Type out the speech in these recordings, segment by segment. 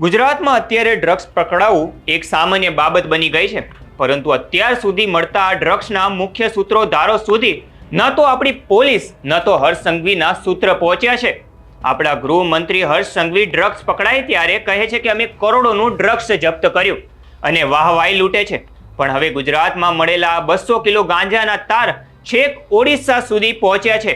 ગુજરાતમાં અત્યારે ડ્રગ્સ પકડાવવું એક સામાન્ય બાબત બની ગઈ છે. પરંતુ અત્યાર સુધી મળતા આ ડ્રગ્સના મુખ્ય સૂત્રોધારો સુધી ન તો આપણી પોલીસ, ન તો હર્ષ સંઘવીના સૂત્ર પહોંચ્યા છે. આપણા ગૃહમંત્રી હર્ષ સંઘવી ડ્રગ્સ પકડાય ત્યારે કહે છે કે અમે કરોડોનું ડ્રગ્સ જપ્ત કર્યું અને વાહવાઈ લૂંટે છે. પણ હવે ગુજરાતમાં મળેલા બસો કિલો ગાંજાના તાર છેક ઓડિશા સુધી પહોંચ્યા છે.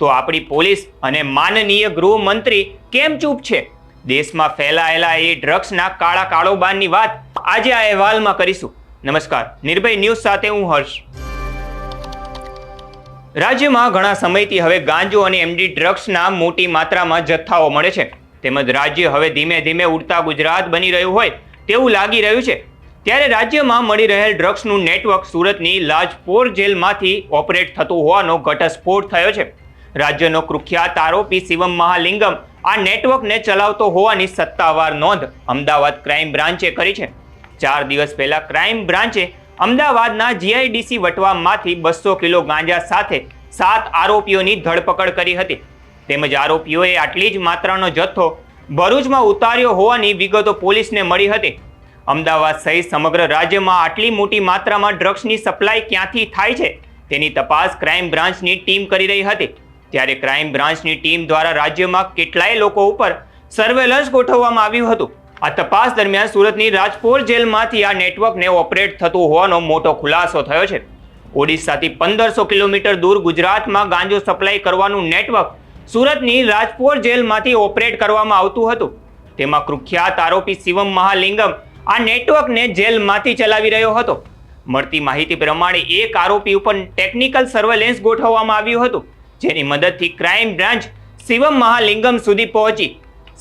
તો આપણી પોલીસ અને માનનીય ગૃહમંત્રી કેમ ચૂપ છે? દેશમાં ફેલાયેલા એ ડ્રગ્સના કાળા કાળોબારની વાત આજે આ અહેવાલમાં કરીશું. નમસ્કાર, નિર્ભય ન્યૂઝ સાથે હું હર્ષ. રાજ્યમાં ઘણા સમયથી હવે ગાંજો અને એમડી ડ્રગ્સના મોટી માત્રામાં જથ્થાઓ મળે છે. તેમજ રાજ્ય હવે ધીમે ધીમે ઉડતા ગુજરાત બની રહ્યું હોય તેવું લાગી રહ્યું છે. ત્યારે રાજ્યમાં મળી રહેલ ડ્રગ્સનું નેટવર્ક સુરતની લાજપોર જેલમાંથી ઓપરેટ થતું હોવાનો ઘટસ્ફોટ થયો છે. રાજ્યનો કુખ્યાત આરોપી શિવમ મહાલિંગમ આ નેટવર્કને ચલાવતો હોવાની સત્તાવાર નોંધ અમદાવાદ ક્રાઇમ બ્રાન્ચે કરી છે. ચાર દિવસ પહેલા ક્રાઇમ બ્રાન્ચે અમદાવાદના જીઆઈડીસી વટવામાંથી બસો કિલો ગાંજા સાથે સાત આરોપીઓની ધરપકડ કરી હતી. તેમજ આરોપીઓએ આટલી જ માત્રાનો જથ્થો ભરૂચમાં ઉતાર્યો હોવાની વિગતો પોલીસને મળી હતી. અમદાવાદ સહિત સમગ્ર રાજ્યમાં આટલી મોટી માત્રામાં ડ્રગ્સની સપ્લાય ક્યાંથી થાય છે તેની તપાસ ક્રાઇમ બ્રાન્ચની ટીમ કરી રહી હતી. ત્યારે ક્રાઇમ બ્રાન્ચની ટીમ દ્વારા રાજ્યમાં કેટલાય લોકો ઉપર સર્વેલન્સ ગોઠવવામાં આવ્યું હતું. આ તપાસ દરમિયાન સુરતની રાજપોર જેલમાંથી આ નેટવર્કને ઓપરેટ થતું હોવાનો મોટો ખુલાસો થયો છે. ઓડિશાથી પંદરસો કિલોમીટર દૂર ગુજરાતમાં ગાંજો સપ્લાય કરવાનું નેટવર્ક સુરતની રાજપોર જેલમાંથી ઓપરેટ કરવામાં આવતું હતું. તેમાં કુખ્યાત આરોપી શિવમ મહાલિંગમ આ નેટવર્કને જેલમાંથી ચલાવી રહ્યો હતો. મળતી માહિતી પ્રમાણે એક આરોપી ઉપર ટેકનિકલ સર્વેલન્સ ગોઠવવામાં આવ્યું હતું. જેની મદદથી ક્રાઇમ બ્રાન્ચ શિવમ મહાલિંગમ સુધી પહોંચી.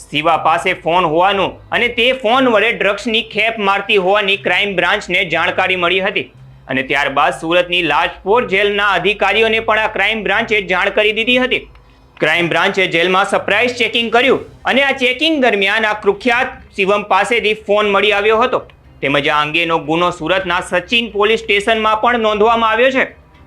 શિવા પાસે ફોન હોવાનું અને તે ફોન વડે ડ્રગ્સની ખેપ મારતી હોવાની ક્રાઇમ બ્રાન્ચને જાણકારી મળી હતી. અને ત્યારબાદ સુરતની લાજપોર જેલના અધિકારીઓને પણ આ ક્રાઇમ બ્રાન્ચે જાણ કરી દીધી હતી. ક્રાઇમ બ્રાન્ચે જેલમાં સરપ્રાઇઝ ચેકિંગ કર્યું અને આ ચેકિંગ દરમિયાન આ કુખ્યાત શિવમ પાસેથી ફોન મળી આવ્યો હતો. તેમજ આ અંગેનો ગુનો સુરતના સચિન પોલીસ સ્ટેશનમાં પણ નોંધવામાં આવ્યો છે.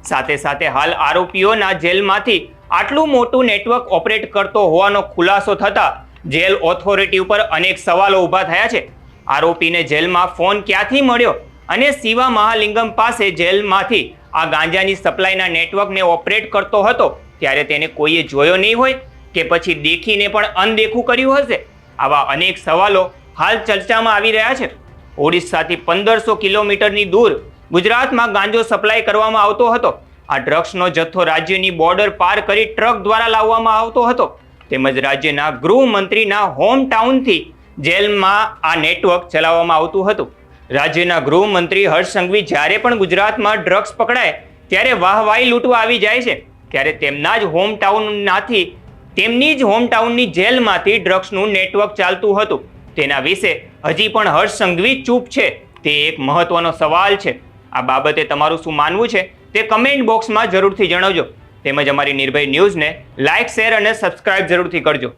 સાથે સાથે હાલ આરોપીઓના જેલમાંથી આટલું મોટું નેટવર્ક ઓપરેટ કરતો હોવાનો ખુલાસો થતાં જેલ ઓથોરિટી ઉપર અનેક સવાલો ઊભા થયા છે. આરોપીને જેલમાં ફોન ક્યાંથી મળ્યો અને શિવા મહાલિંગમ પાસે જેલમાંથી આ ગાંજાની સપ્લાયના નેટવર્કને ઓપરેટ કરતો હતો ત્યારે તેને કોઈએ જોયો નહીં હોય કે પછી દેખીને પણ અનદેખું કર્યું હશે? આવા અનેક સવાલો હાલ ચર્ચામાં આવી રહ્યા છે. ઓડિશાથી પંદરસો કિલોમીટરની દૂર ગુજરાતમાં ગાંજો સપ્લાય કરવામાં આવતો હતો. આ ડ્રગ્સનો જથ્થો રાજ્યની બોર્ડર પાર કરી ટ્રક દ્વારા લાવવામાં આવતો હતો. તેમજ રાજ્યના ગૃહમંત્રીના હોમ ટાઉનથી જેલમાં આ નેટવર્ક ચલાવવામાં આવતું હતું. રાજ્યના ગૃહમંત્રી હર્ષ સંઘવી જ્યારે પણ ગુજરાતમાં ડ્રગ્સ પકડાય, ત્યારે વાહવાહી લૂંટવા આવી જાય છે. ત્યારે તેમના જ હોમ ટાઉનમાંથી તેમની જ હોમ ટાઉનની જેલમાંથી ડ્રગ્સનું નેટવર્ક ચાલતું હતું. તેના વિશે હજી પણ હર્ષ સંઘવી ચૂપ છે. તે એક મહત્વનો સવાલ છે. આ બાબતે તમારું શું માનવું છે તે કમેન્ટ બોક્સમાં જરૂરથી જણાવજો. તેમજ અમારી નિર્ભય ન્યૂઝને લાઇક શેર અને સબસ્ક્રાઇબ જરૂરથી કરજો.